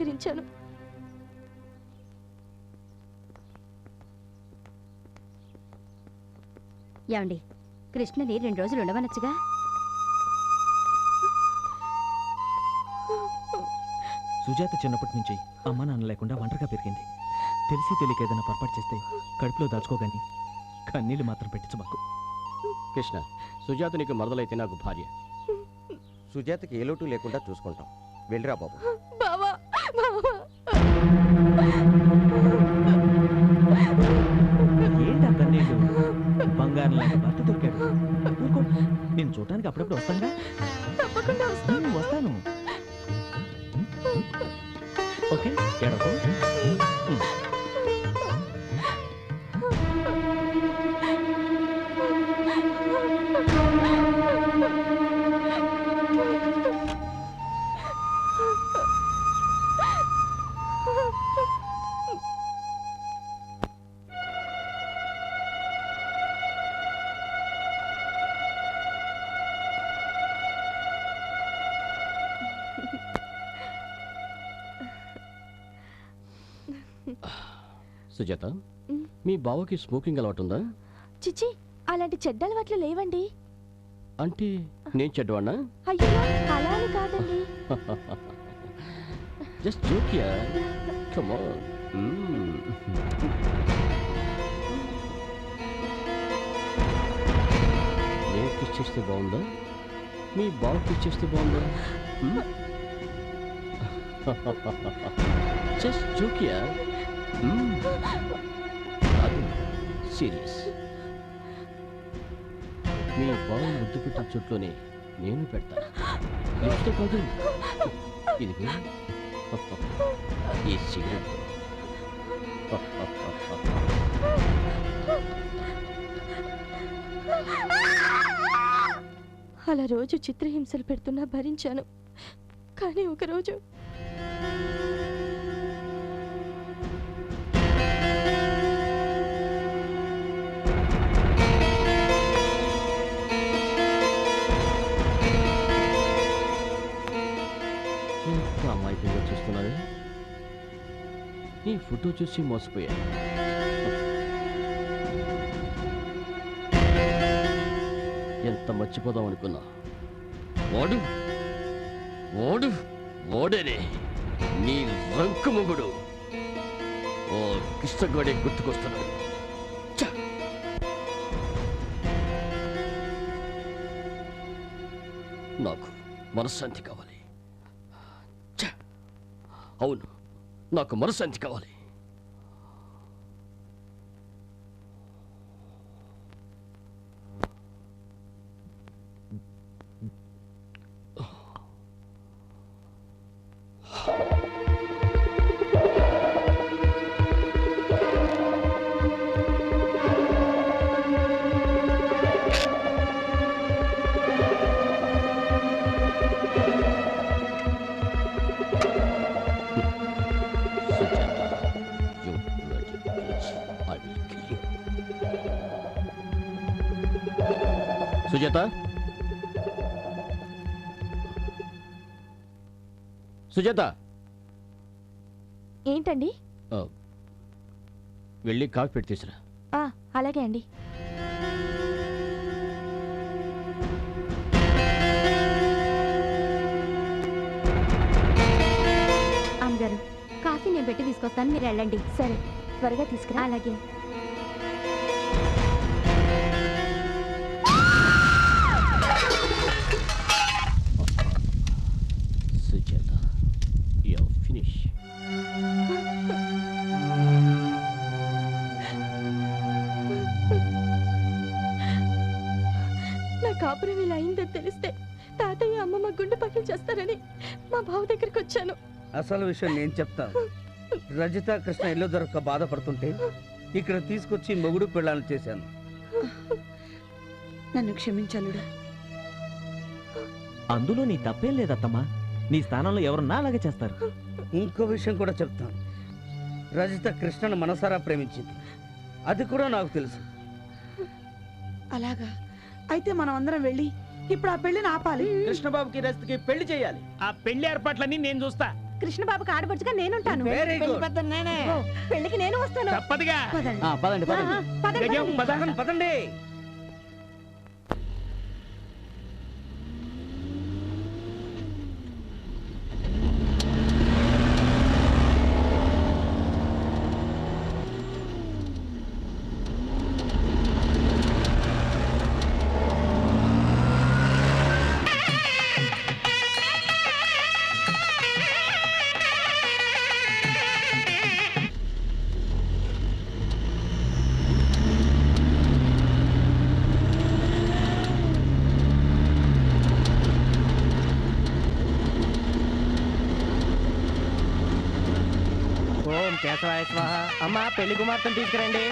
స్వీకరించాను ఏమండి కృష్ణని రెండు రోజులు ఉండవనొచ్చుగా సుజాత చిన్నప్పటి నుంచి అమ్మ నాన్న లేకుండా ఒంటరిగా పెరిగింది. తెలిసి తెలియక ఏదైనా పొరపాటు చేస్తే కడుపులో దాచుకోగాని కన్నీళ్ళు మాత్రం పెట్టించమాకు కృష్ణ సుజాత నీకు మరదలైతే నాకు భార్య. సుజాతకి ఏ లోటు లేకుండా చూసుకుంటాం. వెళ్ళిరా బాబు. ఏంటి ఆ కన్నీళ్ళు బంగారం లాంటి భర్త దొరికాడు నేను చూడటానికి అప్పుడప్పుడు వస్తానుగా. సుజాత. మీ బావకి స్మోకింగ్ అలవాటు ఉందా చిచి అలాంటి చెడ్డ అలవాట్లు లేవండి. అంటే నేను చెడ్డవాడినా అయ్యో అలా అని కాదండి జస్ట్ జోకియా కమ్ నేను కిస్ చేస్తే బాగుందా? మీ బావ కిస్ చేస్తే బాగుందా? జస్ట్ జోకియా అది సీరియస్. మీ బావ ముద్దు పెట్టిన చుట్టూనే నేను పెడతాను. కాదు. ఇది ఈ సిగరెట్. అలా రోజు చిత్రహింసలు పెడుతున్నా భరించాను. కానీ ఒకరోజు ఈ ఫోటో చూసి మోసపోయా. ఎంత మర్చిపోదాం అనుకున్నా. వాడు వాడు ఓడేనే. నీ వంకు మొగుడు. ఓ కిష్టగాడే గుర్తుకొస్తున్నాడు. నాకు మనశ్శాంతి కావాలి. నాకు మనశ్శాంతి కావాలి. సుజాత? సుజాత? ఏంటండి? ఆ, వెళ్ళి కాఫీ పెట్టి తీసురా. ఆ, అలాగే అండి. అమ్మగారు కాఫీ నేను పెట్టి తీసుకొస్తాను మీరు వెళ్ళండి. సరే త్వరగా తీసుకురా. అలాగే. సుజాత యూ ఫినిష్ నా కాపురం ఇలా అయిందని తెలిస్తే తాతయ్య అమ్మమ్మ గుండె పగిలి చేస్తారని మా బావ దగ్గరికి వచ్చాను. అసలు విషయం నేను చెప్తాను రజిత కృష్ణ ఇల్లు దొరక్క బాధపడుతుంటే ఇక్కడ తీసుకొచ్చి మొగుడు పెళ్ళాలను చేశాను. నన్ను క్షమించాలుడా? అందులో నీ తప్పేం లేదత్తమ్మా. నీ స్థానంలో ఎవరున్నా అలాగే చేస్తారు. ఇంకో విషయం కూడా చెప్తాను. రజిత కృష్ణను మనసారా ప్రేమించింది. అది కూడా నాకు తెలుసు. అలాగా. అయితే మనం అందరం వెళ్ళి ఇప్పుడు ఆ పెళ్ళిని ఆపాలి. కృష్ణబాబుకి రస్తికి పెళ్ళి చేయాలి. ఆ పెళ్ళి ఏర్పాట్లన్నీ నేను చూస్తా. కృష్ణబాబుకి ఆడబడుచుగా నేనుంటాను పెళ్ళికి నేను వస్తాను. తప్పదుగా. పదండి. ఆ, పదండి. పదండి. కేశవాయ స్వాహ. అమ్మ పెళ్ళి కుమార్తెను తీసుకురండి.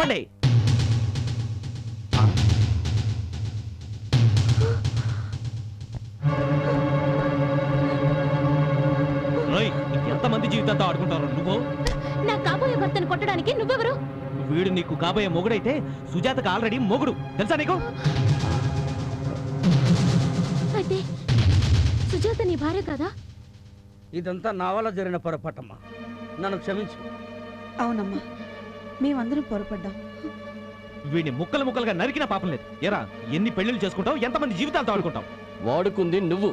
ఆపండి ఎంతమంది జీవితాలతో ఆడుకుంటారు? నువ్వు? నా కాబోయే భర్తను కొట్టడానికి నువ్వెవరు? వీడు నీకు కాబోయే మొగుడైతే సుజాతకు ఆల్రెడీ మొగుడు. తెలుసా నీకు? అయితే సుజాత నీ భార్య కదా? ఇదంతా నా వల్ల జరిగిన పొరపాటమ్మా. నన్ను క్షమించు. అవునమ్మా. మేమందరం పొరపడ్డాం. వీడిని ముక్కలు ముక్కలుగా నరికిన పాపం లేదు. ఎరా ఎన్ని పెళ్ళిళ్ళు చేసుకుంటావు ఎంతమంది జీవితాలతో ఆడుకుంటావు? వాడుకుంది నువ్వు.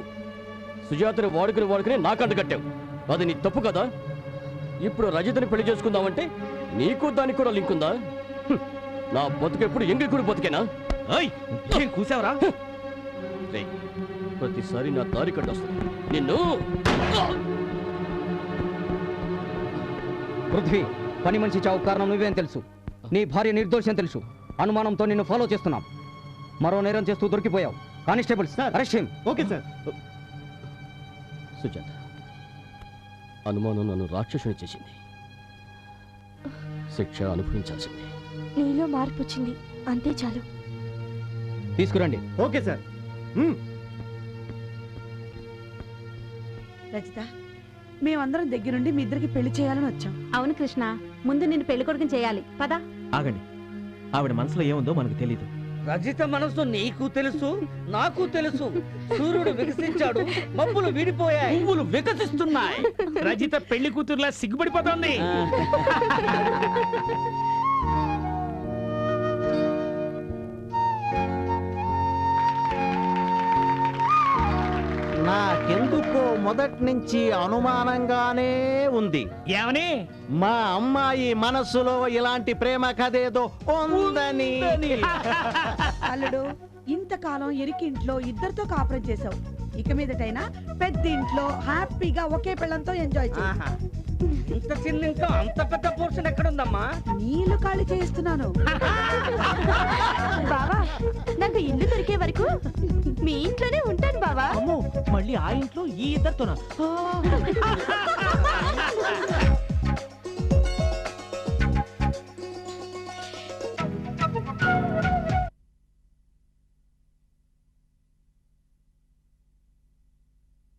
సుజాతని వాడుకుని వాడుకుని నాకంట కట్టావు. అది నీ తప్పు కదా? ఇప్పుడు రజితని పెళ్ళి చేసుకుందామంటే నీకు దానికి కూడా లింక్ ఉందా. నా బతుకెప్పుడు ఎంగికుడు బతికేనా? ఏయ్ ఏం కూసావరా? ప్రతిసారి నా దారి కట్టొస్తుంది నిన్ను! పృథ్వీ పని మనిషి చావు కారణం నువ్వేం తెలుసు? నీ భార్య నిర్దోషం తెలుసు. అనుమానంతో నిన్ను ఫాలో చేస్తున్నాం. మరో నేరం చేస్తూ దొరికిపోయావు. Arrest okay sir. సుజాత అనుమానం నన్ను రాక్షసుని చేసింది. శిక్ష అనుభవించాల్సింది. నీలో మార్పు వచ్చింది. అంతే చాలు. తీసుకురండి. Okay sir. రజిత మేమందరం దగ్గరుండి మీ ఇద్దరికి పెళ్ళి చేయాలని వచ్చాం. అవును కృష్ణ ముందు నిన్ను పెళ్ళి కొడుకుని చేయాలి. పదా. ఆగండి. ఆవిడ మనసులో ఏముందో మనకు తెలియదు రజిత మనసు నీకు తెలుసు నాకు తెలుసు. సూర్యుడు వికసించాడు మబ్బులు విడిపోయాయి. పువ్వులు వికసిస్తున్నాయి. రజిత పెళ్ళి కూతురులా సిగ్గుపడిపోతుంది. మొదటి నుంచి అనుమానంగానే ఉంది. ఏమని? మా అమ్మాయి మనసులో ఇలాంటి ప్రేమ కథేదో ఉందని. అల్లుడు ఇంతకాలం ఎరికింట్లో ఇద్దరితో కాపురం చేసావు ఇక మీదటైనా పెద్ద ఇంట్లో హ్యాపీగా ఒకే పిల్లలతో ఎంజాయ్ చేయి. ఇంత చిన్న ఇంట్లో అంత పెద్ద పోర్షన్ ఎక్కడుందమ్మా? నీళ్ళు ఖాళీ చేయిస్తున్నాను. బావా నాకు ఇల్లు దొరికే వరకు మీ ఇంట్లోనే ఉంటాను బావా. అమ్మో మళ్ళీ ఆ ఇంట్లో ఈ ఇద్దరితోనా?